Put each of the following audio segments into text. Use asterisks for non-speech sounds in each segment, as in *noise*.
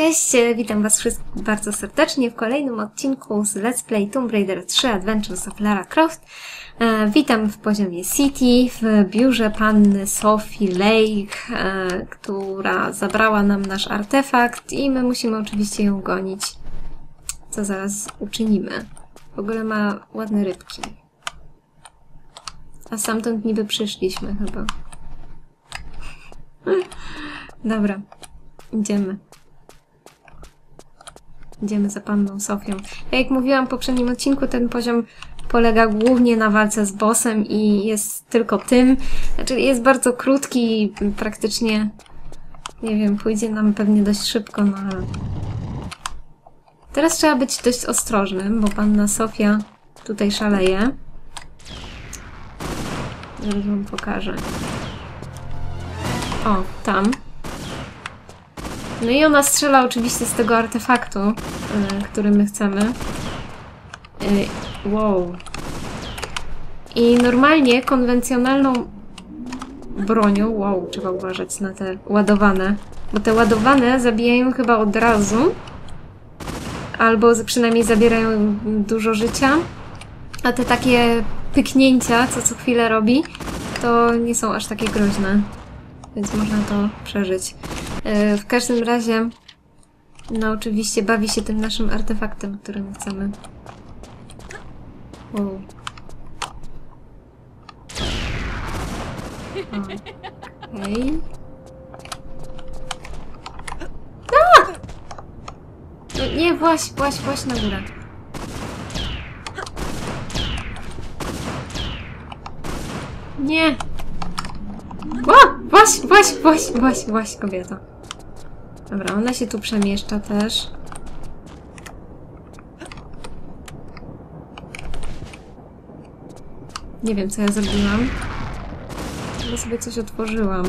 Cześć, witam Was wszystkich bardzo serdecznie w kolejnym odcinku z Let's Play Tomb Raider 3 Adventures of Lara Croft. E, witam w poziomie City, w biurze panny Sophie Lake, e, która zabrała nam nasz artefakt i my musimy oczywiście ją gonić, co zaraz uczynimy. W ogóle ma ładne rybki. A stamtąd niby przyszliśmy chyba. *laughs* Dobra, idziemy. Idziemy za panną Sofią. Ja jak mówiłam w poprzednim odcinku, ten poziom polega głównie na walce z bossem i jest tylko tym. Znaczy jest bardzo krótki i praktycznie, nie wiem, pójdzie nam pewnie dość szybko, no ale... Teraz trzeba być dość ostrożnym, bo panna Sofia tutaj szaleje. Zaraz wam pokażę. O, tam. No i ona strzela oczywiście z tego artefaktu, y, który my chcemy. Y, wow. I normalnie konwencjonalną bronią, wow, trzeba uważać na te ładowane, bo te ładowane zabijają chyba od razu, albo przynajmniej zabierają dużo życia, a te takie pyknięcia, co co chwilę robi, to nie są aż takie groźne, więc można to przeżyć. E, W każdym razie, no oczywiście bawi się tym naszym artefaktem, którym chcemy. Wow. Okej. A! No nie, właś, właś, właś na górę. Nie! Ła! Właś, właś, właś, właś, właś, kobieto. Dobra, ona się tu przemieszcza też. Nie wiem, co ja zrobiłam. Chyba sobie coś otworzyłam.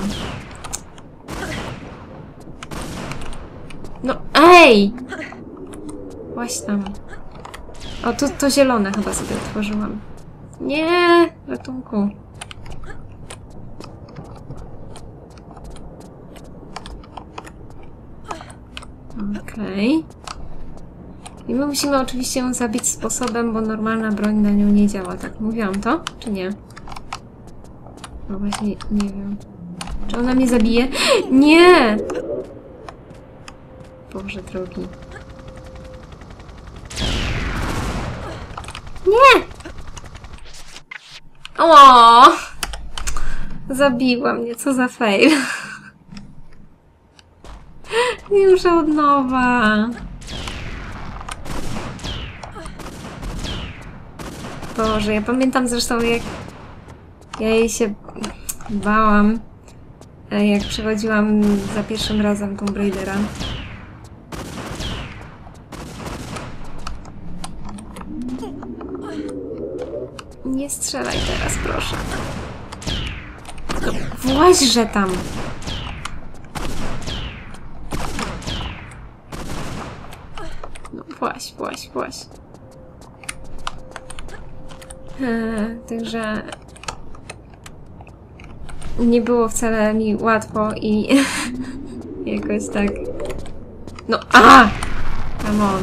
No, ej! Właś tam. O, to, to zielone chyba sobie otworzyłam. Nie! Ratunku. Okej. I my musimy oczywiście ją zabić sposobem, bo normalna broń na nią nie działa. Tak mówiłam to? Czy nie? No właśnie, nie wiem. Czy ona mnie zabije? *gasps* Nie! Boże drogi. Nie! O! Zabiła mnie, co za fail. *laughs* Już od nowa. Boże, ja pamiętam zresztą jak ja jej się bałam, e, jak przechodziłam za pierwszym razem Tomb Raidera. Nie strzelaj teraz, proszę. Właźże tam! Właś, właś, właś. Eee, także nie było wcale mi łatwo i *laughs* jakoś tak. No, a! Come on.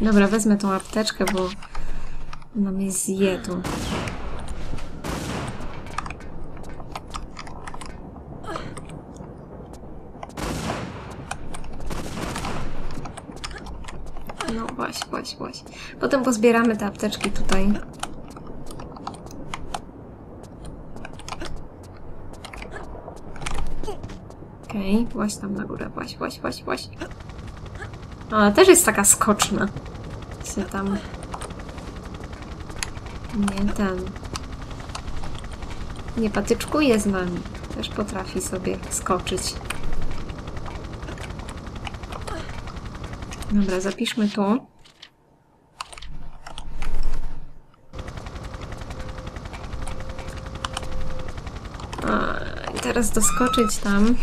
Dobra, wezmę tą apteczkę, bo ona mnie zje tu. No właśnie, właśnie. Potem pozbieramy te apteczki tutaj. Okej, okay, właśnie tam na górę, właśnie, właśnie, właśnie, właśnie. Ona też jest taka skoczna. Się tam... Nie ten... Nie patyczkuje z nami. Też potrafi sobie skoczyć. Dobra, zapiszmy tu. A, i teraz doskoczyć tam.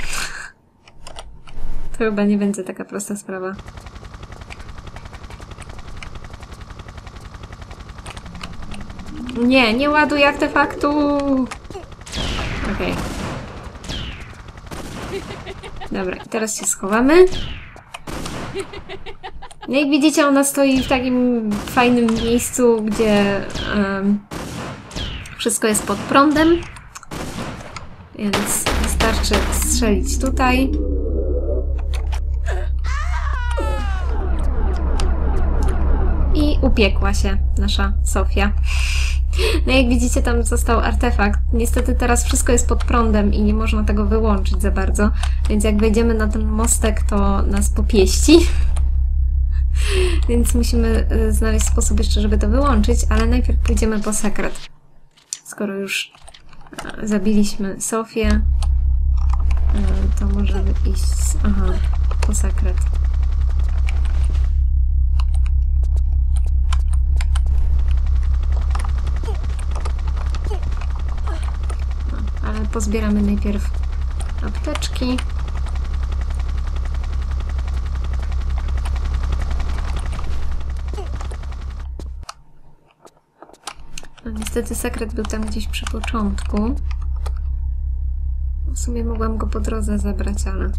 To chyba nie będzie taka prosta sprawa. Nie, nie ładuj artefaktu! Okej. Dobra, i teraz się schowamy. No jak widzicie, ona stoi w takim fajnym miejscu, gdzie em, wszystko jest pod prądem. Więc wystarczy strzelić tutaj. I upiekła się nasza Sofia. No jak widzicie, tam został artefakt. Niestety teraz wszystko jest pod prądem i nie można tego wyłączyć za bardzo, więc jak wejdziemy na ten mostek, to nas popieści. *laughs* Więc musimy y, znaleźć sposób jeszcze, żeby to wyłączyć, ale najpierw pójdziemy po sekret. Skoro już zabiliśmy Sofię, y, to możemy iść... Aha, po sekret. No, ale pozbieramy najpierw apteczki. No, niestety sekret był tam gdzieś przy początku. W sumie mogłam go po drodze zebrać, ale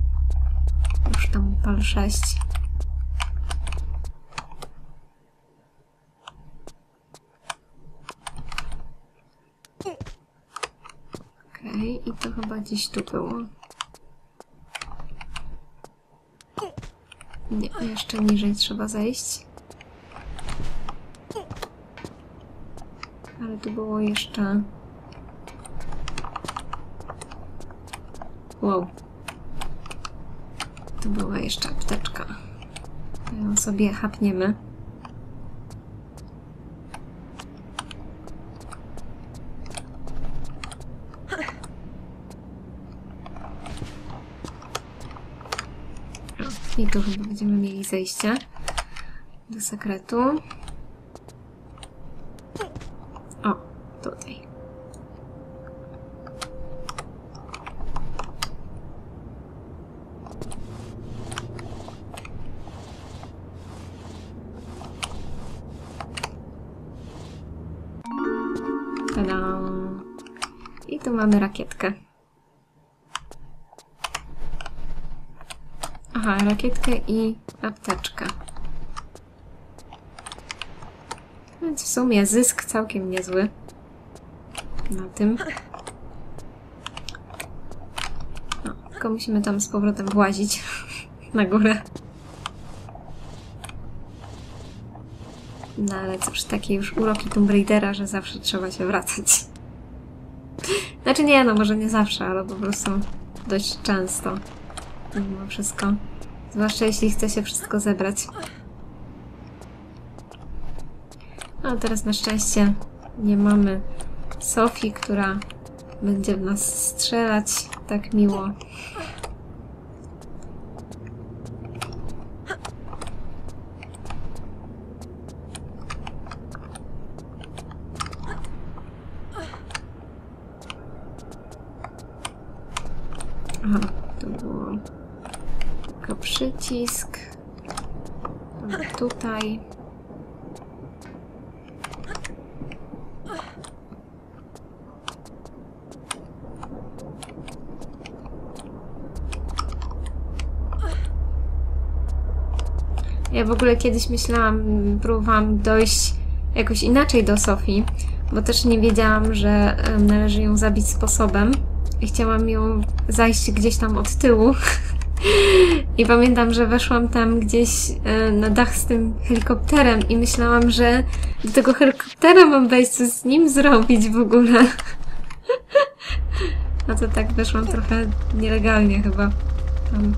już tam pal 6. Okej, i to chyba gdzieś tu było. Nie, jeszcze niżej trzeba zejść. Ale tu było jeszcze... Wow. Tu była jeszcze apteczka. To ją sobie chapniemy. O, I tu chyba będziemy mieli zejście do sekretu. Mamy rakietkę. Aha, rakietkę i apteczkę. Więc w sumie zysk całkiem niezły na tym. No, tylko musimy tam z powrotem włazić *laughs* na górę. No ale cóż, takie już uroki Tomb Raidera, że zawsze trzeba się wracać. Znaczy nie, no może nie zawsze, ale po prostu dość często. Mimo wszystko. Zwłaszcza jeśli chce się wszystko zebrać. A teraz na szczęście nie mamy Sofii, która będzie w nas strzelać tak miło. Aha, to było tylko przycisk. Tutaj. Ja w ogóle kiedyś myślałam, próbowałam dojść jakoś inaczej do Sofii, bo też nie wiedziałam, że należy ją zabić sposobem. I chciałam ją zajść gdzieś tam od tyłu. *laughs* I pamiętam, że weszłam tam gdzieś e, na dach z tym helikopterem i myślałam, że do tego helikoptera mam wejść, co z nim zrobić w ogóle. No to tak weszłam trochę nielegalnie chyba. Tam.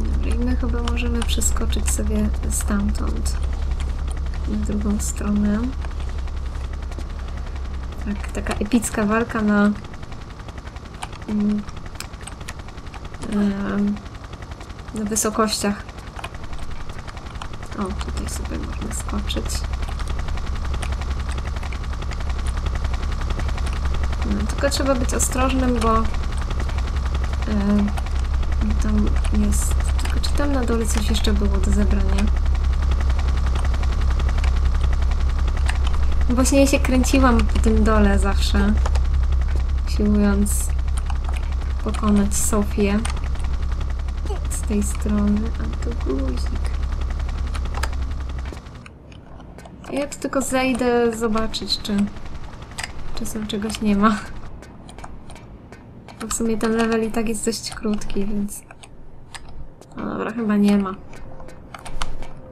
Dobra, i my chyba możemy przeskoczyć sobie stamtąd na drugą stronę. Tak, taka epicka walka na mm, na wysokościach. O, tutaj sobie można skoczyć. No, tylko trzeba być ostrożnym, bo tam jest... Tylko czy tam na dole coś jeszcze było do zebrania? Właśnie ja się kręciłam po tym dole zawsze, siłując pokonać Sofię z tej strony. A to guzik. Ja tu tylko zejdę zobaczyć, czy czasem czegoś nie ma. Bo w sumie ten level i tak jest dość krótki, więc... No dobra, chyba nie ma.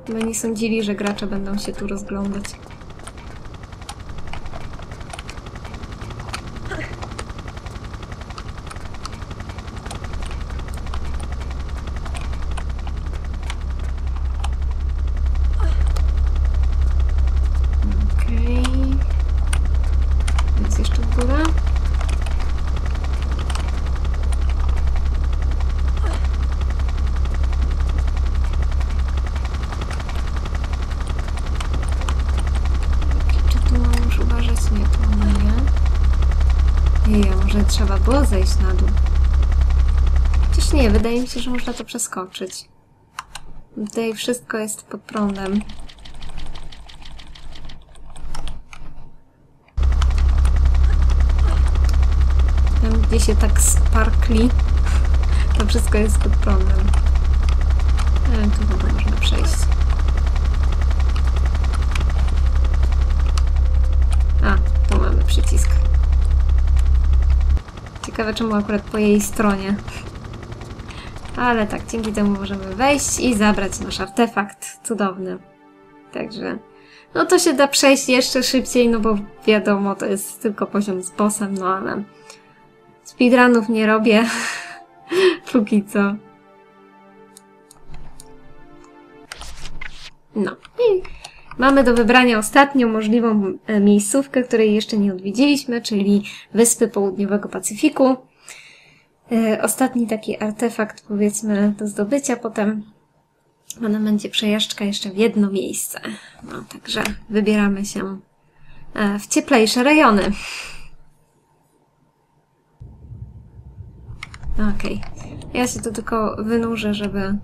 Chyba nie sądzili, że gracze będą się tu rozglądać. Okej. Jest jeszcze w górę. Czy tu mam już uważać? Nie, tu mam nie. Jej, a trzeba było zejść na dół? Chociaż nie, wydaje mi się, że można to przeskoczyć. Tutaj wszystko jest pod prądem. Tam, gdzie się tak sparkli, to wszystko jest pod prądem. Tu chyba można przejść. A, tu mamy przycisk. Ciekawe, czemu akurat po jej stronie. Ale tak, dzięki temu możemy wejść i zabrać nasz artefakt. Cudowny. Także, no to się da przejść jeszcze szybciej, no bo wiadomo, to jest tylko poziom z bossem, no ale speedrunów nie robię. *laughs* Póki co. No i mamy do wybrania ostatnią możliwą e, miejscówkę, której jeszcze nie odwiedziliśmy, czyli Wyspy Południowego Pacyfiku. E, Ostatni taki artefakt, powiedzmy, do zdobycia. Potem potem będzie przejażdżka jeszcze w jedno miejsce. No, także wybieramy się e, w cieplejsze rejony. Okej. Ja się tu tylko wynurzę, żeby,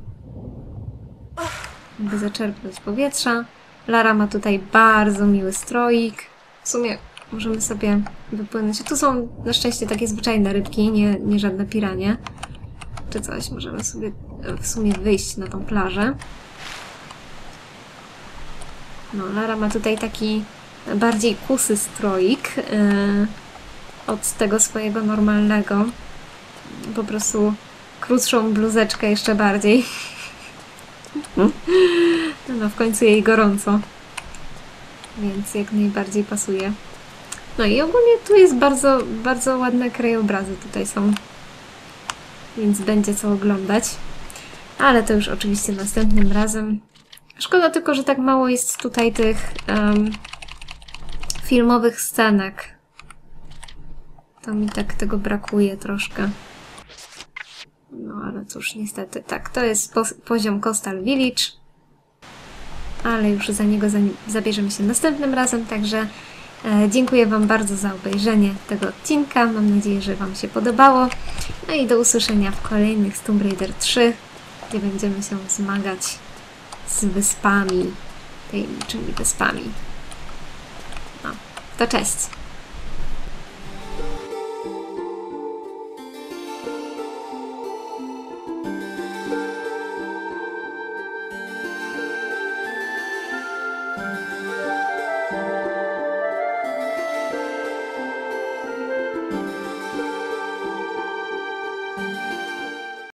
żeby zaczerpnąć powietrza. Lara ma tutaj bardzo miły stroik. W sumie możemy sobie wypłynąć. Tu są na szczęście takie zwyczajne rybki, nie, nie żadne piranie. Czy coś. Możemy sobie e, w sumie wyjść na tą plażę. No, Lara ma tutaj taki bardziej kusy stroik yy, od tego swojego normalnego. Po prostu krótszą bluzeczkę jeszcze bardziej. *laughs* No, w końcu jej gorąco. Więc jak najbardziej pasuje. No i ogólnie tu jest bardzo, bardzo ładne krajobrazy tutaj są. Więc będzie co oglądać. Ale to już oczywiście następnym razem. Szkoda tylko, że tak mało jest tutaj tych em, filmowych scenek. To mi tak tego brakuje troszkę. No ale cóż, niestety tak. To jest po poziom Coastal Village. Ale już za niego za zabierzemy się następnym razem, także e, dziękuję Wam bardzo za obejrzenie tego odcinka. Mam nadzieję, że Wam się podobało. No i do usłyszenia w kolejnych z Tomb Raider 3, gdzie będziemy się zmagać z wyspami, tajemniczymi wyspami. No, to cześć!